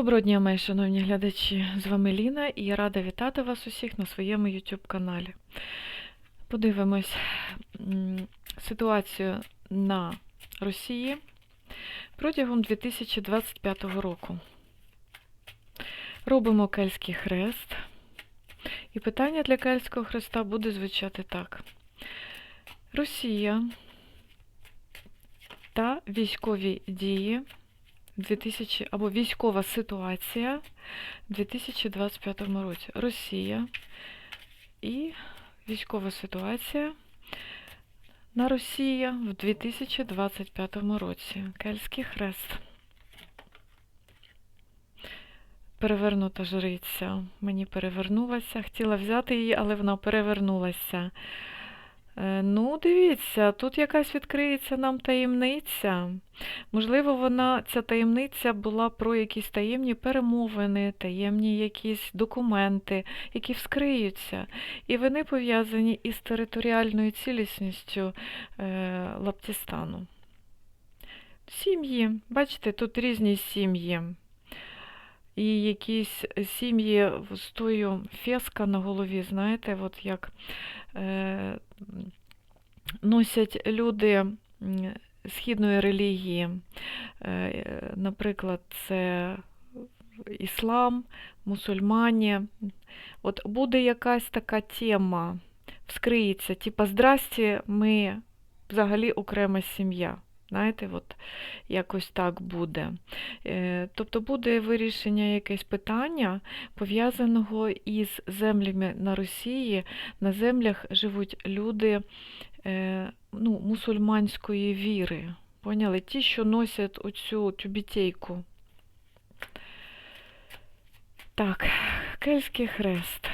Доброго дня, мої шановні глядачі! З вами Ліна і я рада вітати вас усіх на своєму YouTube каналі. Подивимось ситуацію на Росії протягом 2025 року. Робимо Кельтський хрест. І питання для Кельтського хреста буде звучати так: Росія та військові дії 2000, або військова ситуація у 2025 році. Росія і військова ситуація на Росія в 2025 році. Кельтський хрест. Перевернута жриця. Мені перевернулася. Хотіла взяти її, але вона перевернулася. Е, Ну, дивіться, тут якась відкриється нам таємниця. Можливо, вона, ця таємниця була про якісь таємні перемовини, таємні якісь документи, які вскриються. І вони пов'язані із територіальною цілісністю е, Лаптістану. Сім'ї, бачите, тут різні сім'ї. І якісь сім'ї з тою феска на голові, знаєте, от як носять люди східної релігії. Е, Наприклад, це іслам, мусульмані. От буде якась така тема, вскриється, типа, здрасті, ми взагалі окрема сім'я. Знаєте, от якось так буде. Е, Тобто буде вирішення якесь питання, пов'язаного із землями на Росії. На землях живуть люди е, ну, мусульманської віри. Поняли? Ті, що носять оцю тюбітейку. Так, Кельтський хрест.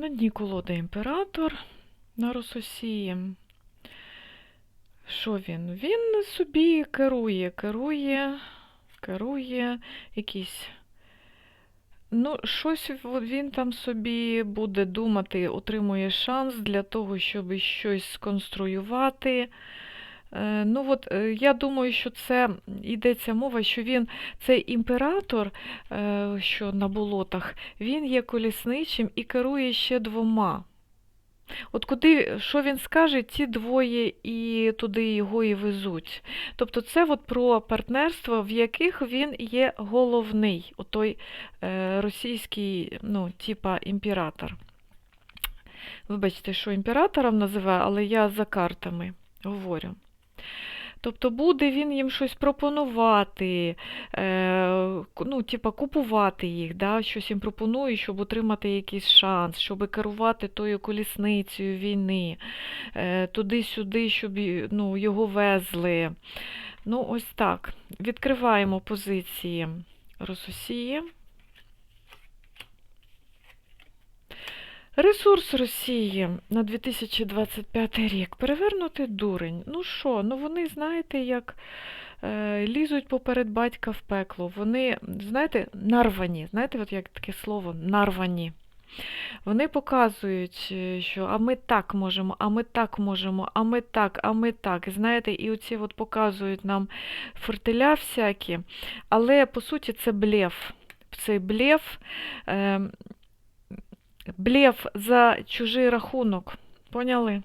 На дні колоди імператор на Рососії. Що він? Він собі керує, керує, керує якісь. Ну, щось він там собі буде думати, отримує шанс для того, щоб щось сконструювати. Е, Ну, от е, я думаю, що це йдеться мова, що він, цей імператор, е, що на болотах, він є колісничим і керує ще двома. От куди, що він скаже, ті двоє і туди його і везуть. Тобто це от про партнерство, в яких він є головний, отой російський, ну, типа імператор. Вибачте, що імператором називаю, але я за картами говорю. Тобто буде він їм щось пропонувати, е, ну, типа купувати їх, да, щось їм пропонує, щоб отримати якийсь шанс, щоб керувати тою колісницею війни, е, туди-сюди, щоб ну, його везли. Ну, ось так. Відкриваємо позиції Рососії. Ресурс Росії на 2025 рік. Перевернути дурень. Ну що, ну вони, знаєте, як е, лізуть поперед батька в пекло. Вони, знаєте, нарвані. Знаєте, от як таке слово нарвані. Вони показують, е, що а ми так можемо, а ми так можемо, а ми так, а ми так. Знаєте, і оці от показують нам фортеля всякі, але по суті це блеф. Цей блеф. Е, блеф за чужий рахунок. Поняли?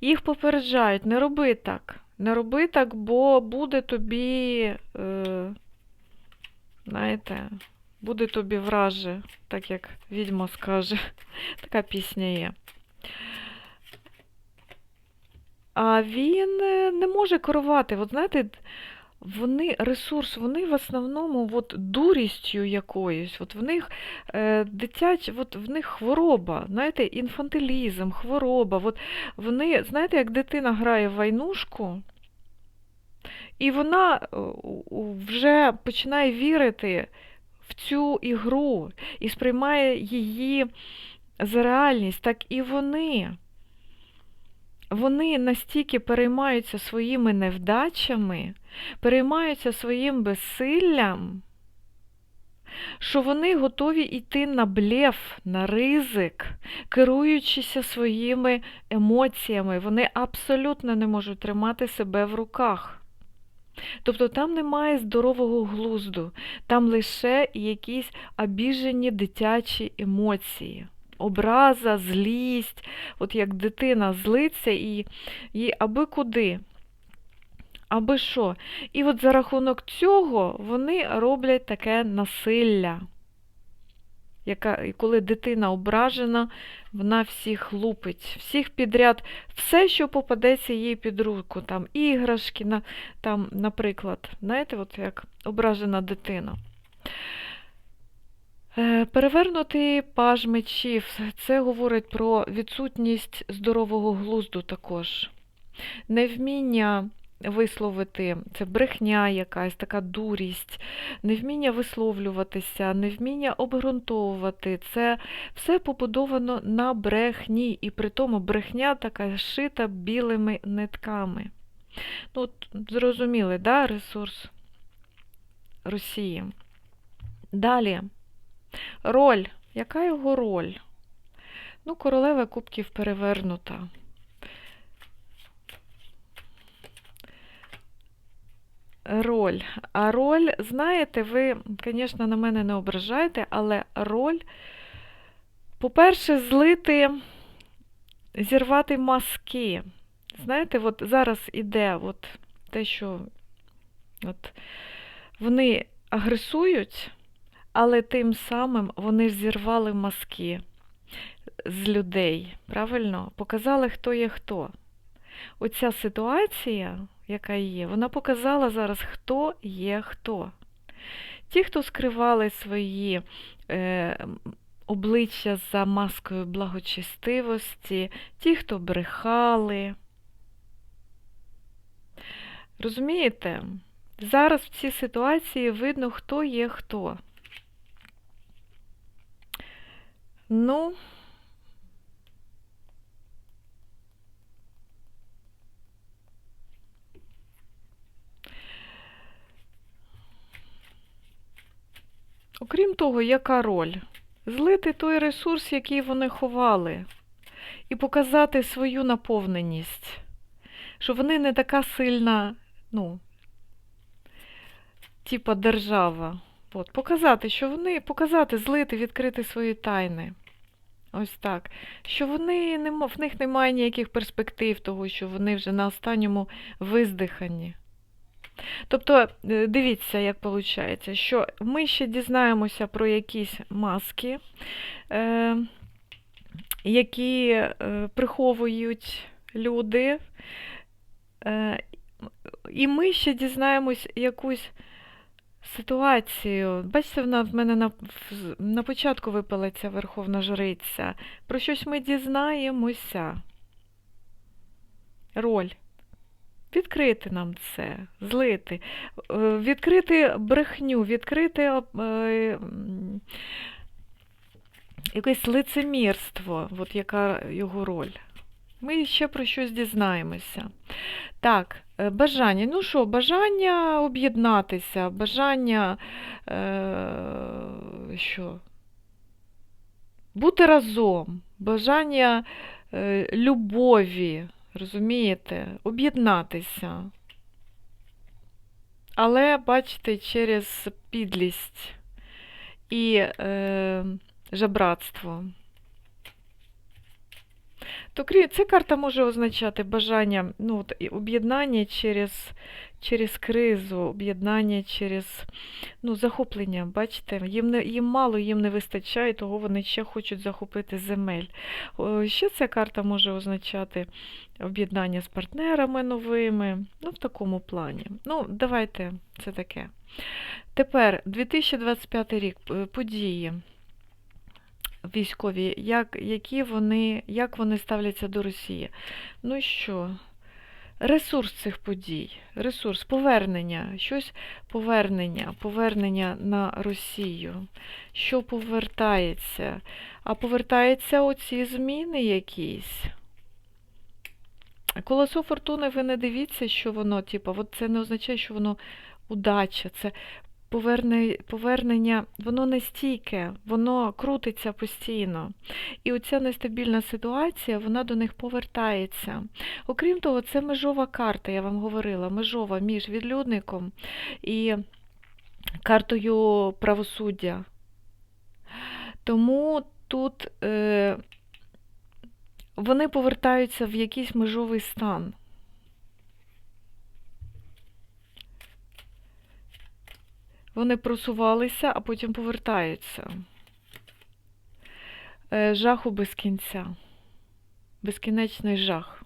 Їх попереджають, не роби так. Не роби так, бо буде тобі, е, знаєте, буде тобі враже, так як відьма скаже. Така пісня є. А він е, не може керувати. От знаєте, вони ресурс, вони в основному от дурістю якоюсь, от в них е, дитяч, от в них хвороба, знаєте, інфантилізм, хвороба. От вони, знаєте, як дитина грає в войнушку, і вона е, вже починає вірити в цю ігру і сприймає її за реальність, так і вони. вони настільки переймаються своїми невдачами, переймаються своїм безсиллям, що вони готові йти на блеф, на ризик, керуючися своїми емоціями. Вони абсолютно не можуть тримати себе в руках. Тобто там немає здорового глузду, там лише якісь обіжені дитячі емоції. Образа, злість, от як дитина злиться і, і аби куди, аби що. І от за рахунок цього вони роблять таке насилля. Яка, коли дитина ображена, вона всіх лупить, всіх підряд, все, що попадеться їй під руку, там іграшки, на, там, наприклад, знаєте, от як ображена дитина. Е, Перевернутий паж мечів це говорить про відсутність здорового глузду також. Невміння висловити, це брехня якась, така дурість, невміння висловлюватися, невміння обґрунтовувати. Це все побудовано на брехні, і при тому брехня така шита білими нитками. Ну, Зрозуміли, да, ресурс Росії. Далі. Роль. Яка його роль? Ну, королева кубків перевернута. Роль. А роль, знаєте, ви, звісно, на мене не ображаєте, але роль, по-перше, злити, зірвати маски. Знаєте, от зараз іде от те, що от вони агресують, але тим самим вони зірвали маски з людей. Правильно? Показали, хто є хто. Оця ситуація, яка є, вона показала зараз, хто є хто. Ті, хто скривали свої е, обличчя за маскою благочестивості, ті, хто брехали. Розумієте? Зараз в цій ситуації видно, хто є хто. Ну, окрім того, яка роль? Злити той ресурс, який вони ховали, і показати свою наповненість, що вони не така сильна, ну, типа держава. От, Показати, що вони, показати, злити, відкрити свої тайни. Ось так. Що вони в них немає ніяких перспектив того, що вони вже на останньому виздиханні. Тобто, е, дивіться, як виходить, що ми ще дізнаємося про якісь маски, е, які е, приховують люди, і ми ще дізнаємось якусь ситуацію. Бачите, вона в мене на, на початку ця верховна жриця. Про щось ми дізнаємося. Роль. Відкрити нам це, злити, Е, відкрити брехню, відкрити е, якесь лицемірство, от яка його роль. Ми ще про щось дізнаємося. Так, е, бажання. Ну що, бажання об'єднатися, бажання що? бути разом, бажання любові, розумієте, об'єднатися. Але, бачите, через підлість і е, жебратство. То ця карта може означати бажання ну, об'єднання через, через кризу, об'єднання через ну, захоплення. Бачите, їм, не, їм мало, їм не вистачає, того вони ще хочуть захопити земель. Ще ця карта може означати об'єднання з партнерами новими, ну, в такому плані. Ну, давайте це таке. Тепер 2025 рік, події військові, як, які вони, як вони ставляться до Росії. Ну що, ресурс цих подій, ресурс, повернення, щось повернення, повернення на Росію. Що повертається? А повертаються оці зміни якісь. Колесо фортуни, ви не дивіться, що воно, типу, от це не означає, що воно удача, це повернення, воно не стійке, воно крутиться постійно. І оця нестабільна ситуація, вона до них повертається. Окрім того, це межова карта, я вам говорила, межова між відлюдником і картою правосуддя. Тому тут е, вони повертаються в якийсь межовий стан. Вони просувалися, а потім повертаються. Е, Жаху без кінця. Безкінечний жах.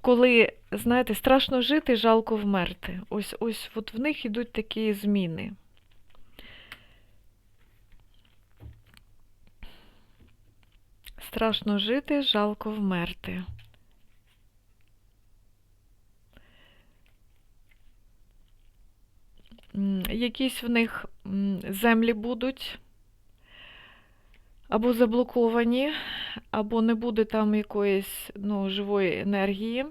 Коли, знаєте, страшно жити, жалко вмерти. Ось ось от в них йдуть такі зміни. Страшно жити, жалко вмерти. Якісь в них землі будуть або заблоковані, або не буде там якоїсь ну, живої енергії.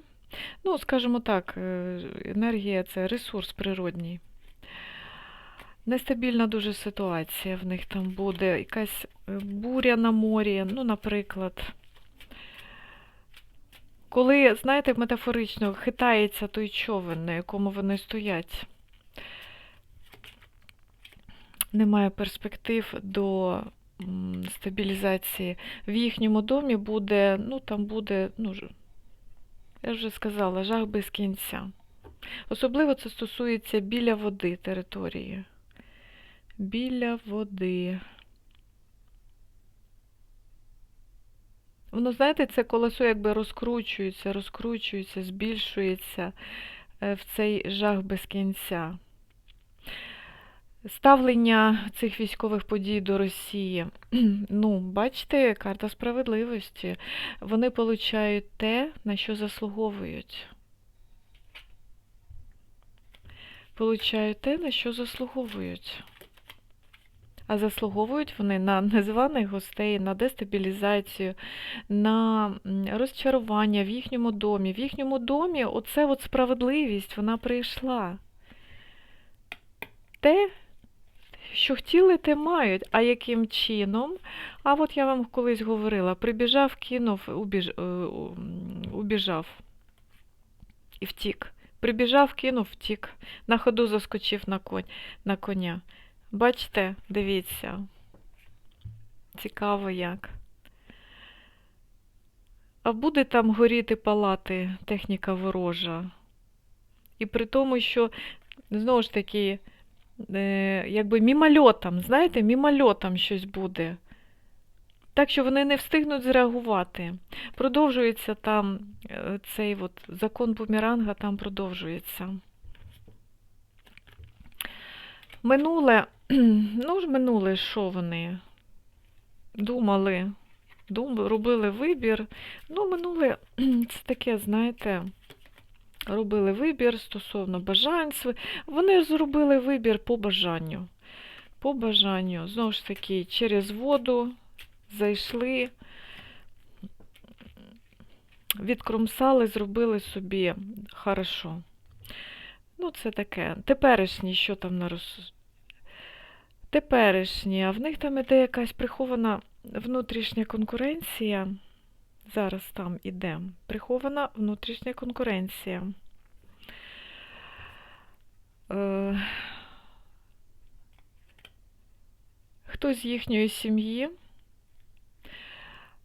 Ну, скажімо так, е, енергія це ресурс природній. Нестабільна дуже ситуація в них там буде, якась е, буря на морі, ну, наприклад. Коли, знаєте, метафорично хитається той човен, на якому вони стоять, немає перспектив до стабілізації. В їхньому домі буде, ну, там буде, ну, я вже сказала, жах без кінця. Особливо це стосується біля води території. Біля води. Воно, знаєте, це колесо якби розкручується, розкручується, збільшується е, в цей жах без кінця. Ставлення цих військових подій до Росії. Ну, бачите, карта справедливості. Вони получають те, на що заслуговують. Получають те, на що заслуговують. А заслуговують вони на незваних гостей, на дестабілізацію, на розчарування в їхньому домі. В їхньому домі оце от справедливість, вона прийшла. Те, що хотіли, те мають. А яким чином? А от я вам колись говорила, прибіжав, кинув, убіж, е, убіжав і втік. Прибіжав, кинув, втік. На ходу заскочив на, конь, на коня. Бачите, дивіться. Цікаво як. А буде там горіти палати техніка ворожа. І при тому, що, знову ж таки, якби мімольотом, знаєте, мімольотом щось буде. Так що вони не встигнуть зреагувати. Продовжується там е, цей от закон бумеранга, там продовжується. Минуле, ну ж минуле, що вони? Думали, дум, робили вибір. Ну, минуле, це таке, знаєте, робили вибір стосовно бажань. Вони зробили вибір по бажанню. По бажанню. Знову ж таки, через воду зайшли, відкромсали, зробили собі хорошо. Ну, це таке. Теперішні, що там на роз... Теперішні, а в них там іде якась прихована внутрішня конкуренція. Зараз там іде. Прихована внутрішня конкуренція. Е... Хтось з їхньої сім'ї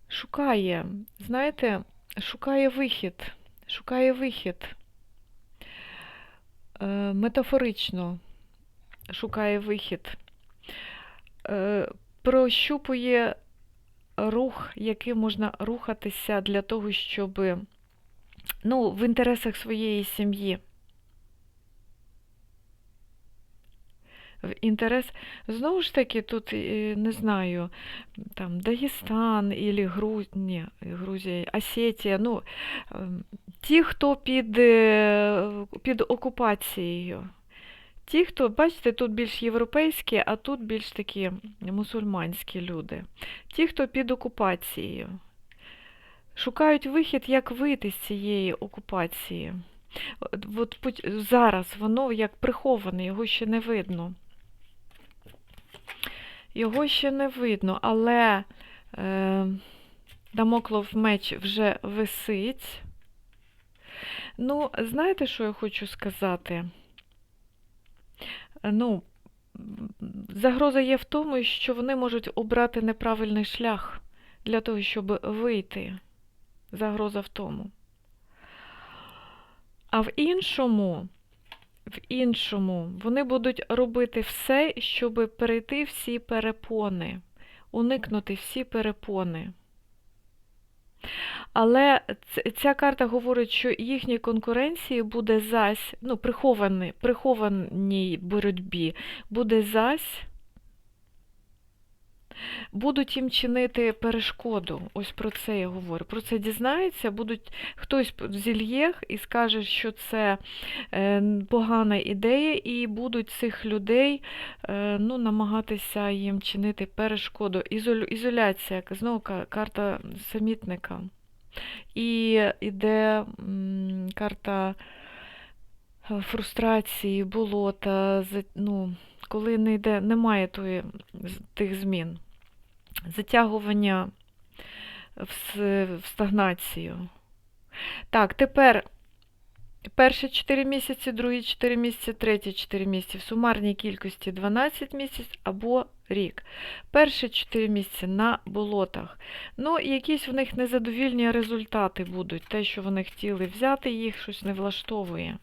шукає, знаєте, шукає вихід, шукає вихід. Е, метафорично шукає вихід, е, прощупує рух, яким можна рухатися для того, щоб ну, в інтересах своєї сім'ї. В інтерес, знову ж таки, тут е, не знаю, там Дагестан ілі Гру... Ні, Грузія, Осетія, ну, ем, ті, хто під, е, під окупацією. Ті, хто, бачите, тут більш європейські, а тут більш такі мусульманські люди. Ті, хто під окупацією. шукають вихід, як вийти з цієї окупації. От, от зараз воно як приховане, його ще не видно. Його ще не видно, але е, Дамоклов меч вже висить. Ну, знаєте, що я хочу сказати? Ну, загроза є в тому, що вони можуть обрати неправильний шлях для того, щоб вийти. Загроза в тому. А в іншому, в іншому, вони будуть робити все, щоб перейти всі перепони, уникнути всі перепони. Але ця карта говорить, що їхній конкуренції буде зась, ну, прихованій, прихованій боротьбі, буде зась, будуть їм чинити перешкоду. Ось про це я говорю. Про це дізнається, будуть хтось зільє і скаже, що це е, погана ідея, і будуть цих людей е, ну, намагатися їм чинити перешкоду. Ізолю, ізоляція, знову карта самітника. І іде м, карта е, фрустрації, болота, ну, коли не йде, немає тої, тих змін. Затягування в, стагнацію. Так, тепер перші 4 місяці, другі 4 місяці, треті 4 місяці. В сумарній кількості 12 місяців або рік. Перші 4 місяці на болотах. Ну, якісь в них незадовільні результати будуть. Те, що вони хотіли взяти, їх щось не влаштовує.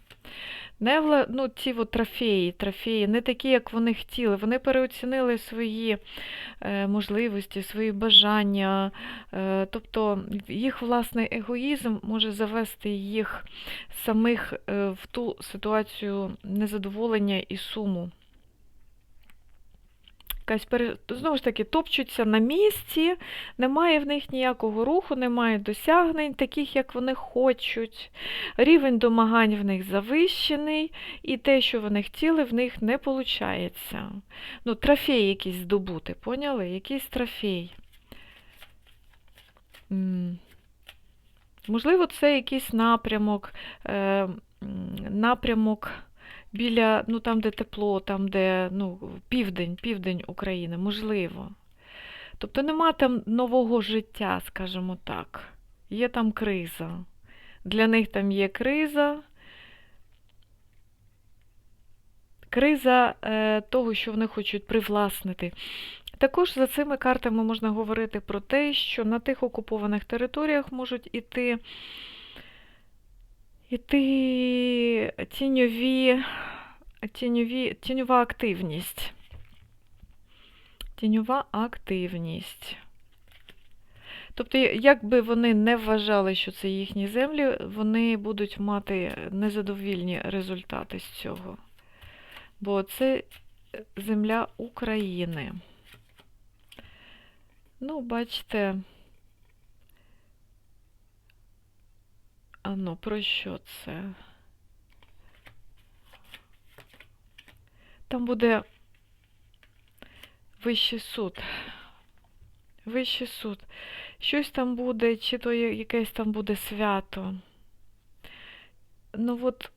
Не вла... ну, ці от трофеї, трофеї, не такі, як вони хотіли. Вони переоцінили свої е, можливості, свої бажання. Е, тобто їх власний егоїзм може завести їх самих е, в ту ситуацію незадоволення і суму. Якась. Знову ж таки, топчуться на місці, немає в них ніякого руху, немає досягнень, таких, як вони хочуть. Рівень домагань в них завищений, і те, що вони хотіли, в них не виходить. Ну, трофей якийсь здобути, поняли? Якийсь трофей. Можливо, це якийсь напрямок, е, напрямок біля, ну там, де тепло, там, де ну, південь, південь України, можливо. Тобто нема там нового життя, скажімо так. Є там криза. Для них там є криза. Криза е, того, що вони хочуть привласнити. Також за цими картами можна говорити про те, що на тих окупованих територіях можуть іти, іти тіньові, тіньові, тіньова активність. Тіньова активність. Тобто, як би вони не вважали, що це їхні землі, вони будуть мати незадовільні результати з цього. Бо це земля України. Ну, бачите, ну, про що це? Там буде Вищий суд. Вищий суд. Щось там буде, чи то якесь там буде свято. Ну от,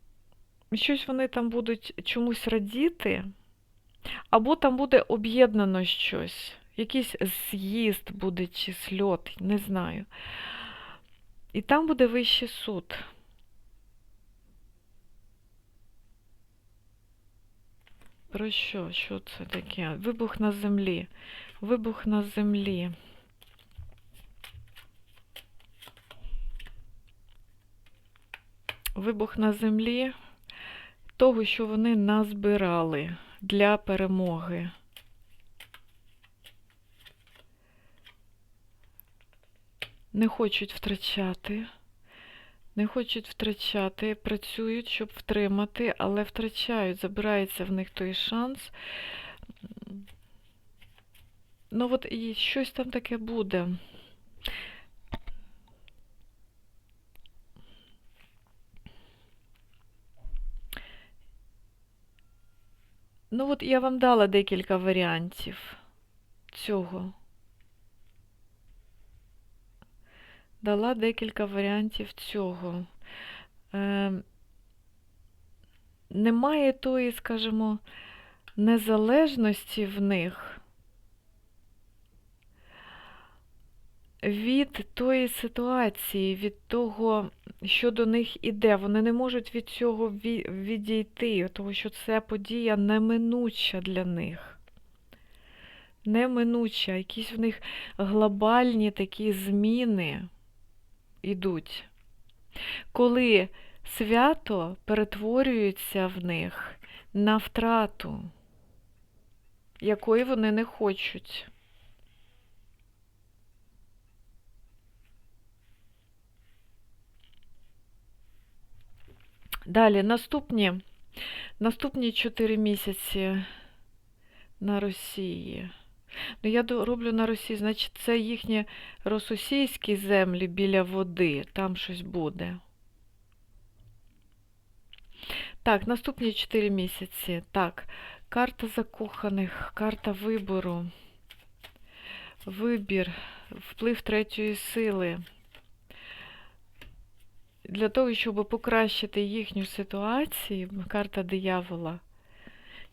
щось вони там будуть чомусь радіти, або там буде об'єднано щось. Якийсь з'їзд буде чи сльот, не знаю. І там буде вищий суд. Про що? Що це таке? Вибух на землі. Вибух на землі. Вибух на землі того, що вони назбирали для перемоги. Не хочуть втрачати. Не хочуть втрачати, працюють, щоб втримати, але втрачають, забирається в них той шанс. Ну от і щось там таке буде. Ну от я вам дала декілька варіантів цього. Дала декілька варіантів цього. Е, немає тої, скажімо, незалежності в них від тої ситуації, від того, що до них іде. Вони не можуть від цього відійти, тому що це подія неминуча для них. Неминуча, якісь в них глобальні такі зміни ідуть. Коли свято перетворюється в них на втрату, якої вони не хочуть. Далі, наступні, наступні 4 місяці на Росії. Ну, я роблю на Росії, значить, це їхні російські землі біля води, там щось буде. Так, наступні 4 місяці. Так, карта закоханих, карта вибору, вибір, вплив третьої сили. Для того, щоб покращити їхню ситуацію, карта диявола,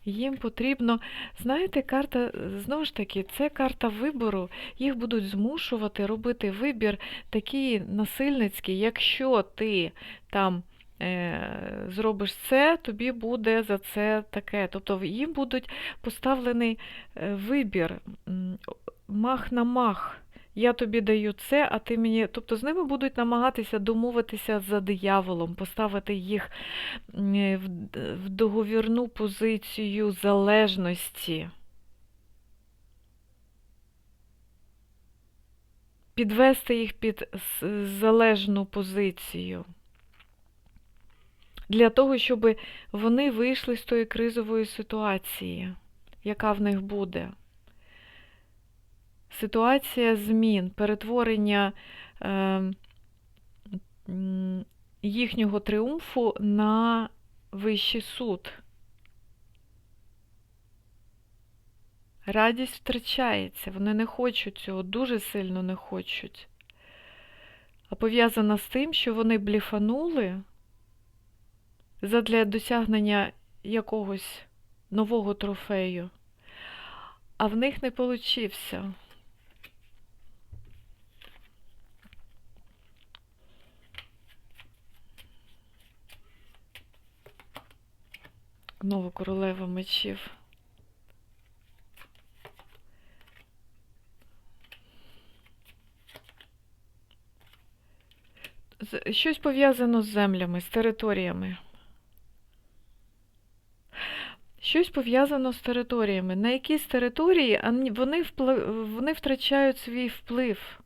їм потрібно, знаєте, карта, знову ж таки, це карта вибору, їх будуть змушувати робити вибір такий насильницький, якщо ти там е, зробиш це, тобі буде за це таке. Тобто їм будуть поставлений е, вибір, мах на мах. Я тобі даю це, а ти мені. Тобто з ними будуть намагатися домовитися за дияволом, поставити їх в, договірну позицію залежності. Підвести їх під залежну позицію. Для того, щоб вони вийшли з тої кризової ситуації, яка в них буде. Ситуація змін, перетворення е, їхнього тріумфу на вищий суд. Радість втрачається, вони не хочуть цього, дуже сильно не хочуть. А пов'язана з тим, що вони бліфанули задля досягнення якогось нового трофею, а в них не получився. Знову королева мечів. Щось пов'язано з землями, з територіями. Щось пов'язано з територіями. На якісь території вони, впли- вони втрачають свій вплив.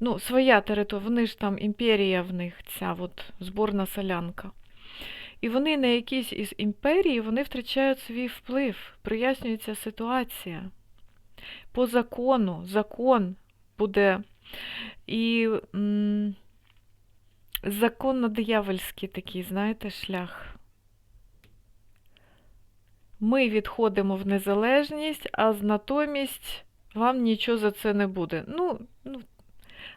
Ну, своя територія, вони ж там імперія в них, ця от зборна солянка. І вони на якійсь із імперій вони втрачають свій вплив, прояснюється ситуація. По закону, закон буде. І м, законно-диявольський такий, знаєте, шлях. Ми відходимо в незалежність, а натомість вам нічого за це не буде. Ну, ну,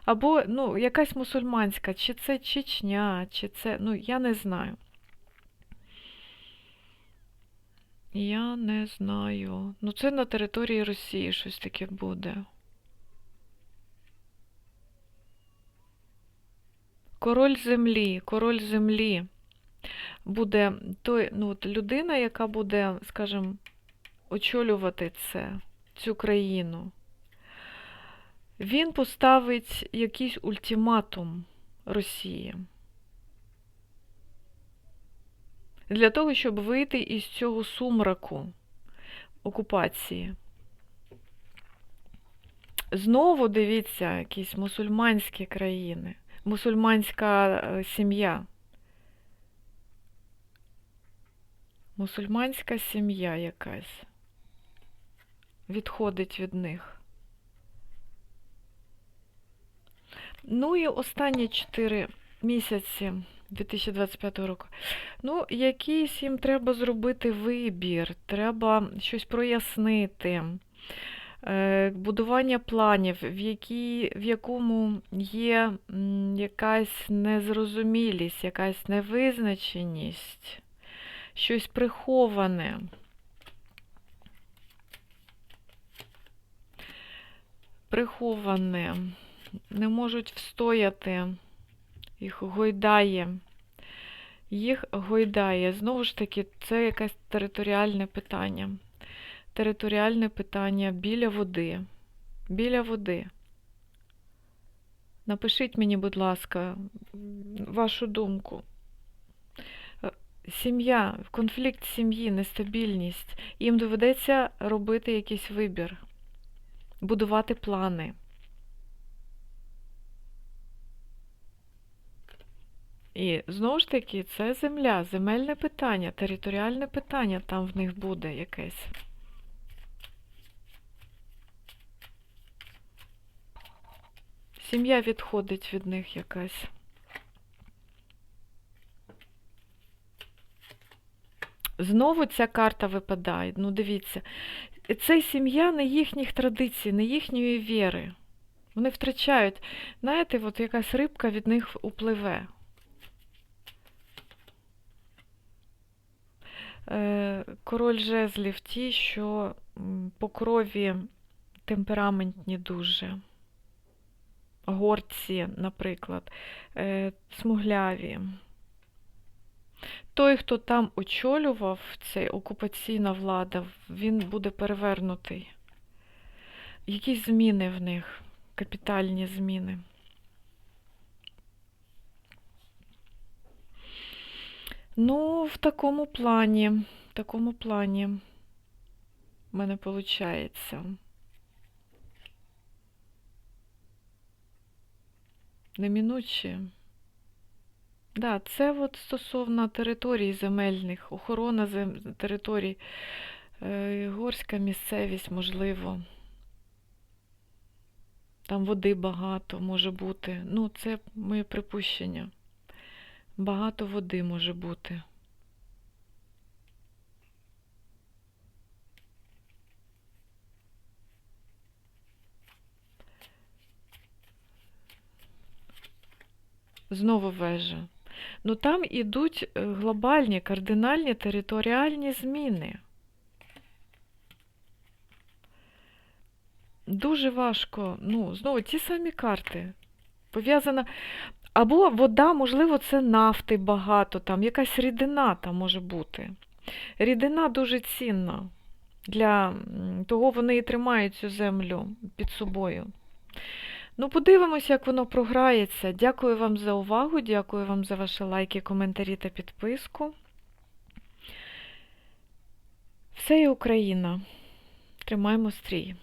або ну, якась мусульманська, чи це Чечня, чи це, ну, я не знаю. Я не знаю. Ну, це на території Росії щось таке буде. Король землі, король землі буде той, ну, от людина, яка буде, скажімо, очолювати це, цю країну. Він поставить якийсь ультиматум Росії. Для того, щоб вийти із цього сумраку окупації. Знову дивіться, якісь мусульманські країни, мусульманська е, сім'я. Мусульманська сім'я якась відходить від них. Ну і останні 4 місяці 2025 року. Ну, якийсь їм треба зробити вибір, треба щось прояснити. е, будування планів, в, які, в якому є якась незрозумілість, якась невизначеність, щось приховане. Приховане, не можуть встояти, їх гойдає. Їх гойдає. Знову ж таки, це якесь територіальне питання. Територіальне питання біля води. Біля води. Напишіть мені, будь ласка, вашу думку. Е, Сім'я, конфлікт сім'ї, нестабільність. Їм доведеться робити якийсь вибір, будувати плани. І знову ж таки, це земля, земельне питання, територіальне питання там в них буде якесь. Сім'я відходить від них якась. Знову ця карта випадає. Ну, дивіться, це сім'я не їхніх традицій, не їхньої віри. Вони втрачають, знаєте, от якась рибка від них upливе. Король жезлів ті, що по крові темпераментні дуже. Горці, наприклад, е, смугляві. Той, хто там очолював цей окупаційна влада, він буде перевернутий. Якісь зміни в них, капітальні зміни. Ну, в такому плані, в такому плані в мене виходить. Неминучі. Да, це от стосовно територій земельних, охорона зем... територій, е, горська місцевість, можливо. Там води багато може бути. Ну, це моє припущення. Багато води може бути. Знову вежа. Ну там ідуть е, глобальні, кардинальні територіальні зміни. Дуже важко, ну, знову ті самі карти. Пов'язана. Або вода, можливо, це нафти багато, там якась рідина там може бути. Рідина дуже цінна. Для того вони і тримають цю землю під собою. Ну, подивимося, як воно програється. Дякую вам за увагу, дякую вам за ваші лайки, коментарі та підписку. Все є Україна. Тримаємо стрій.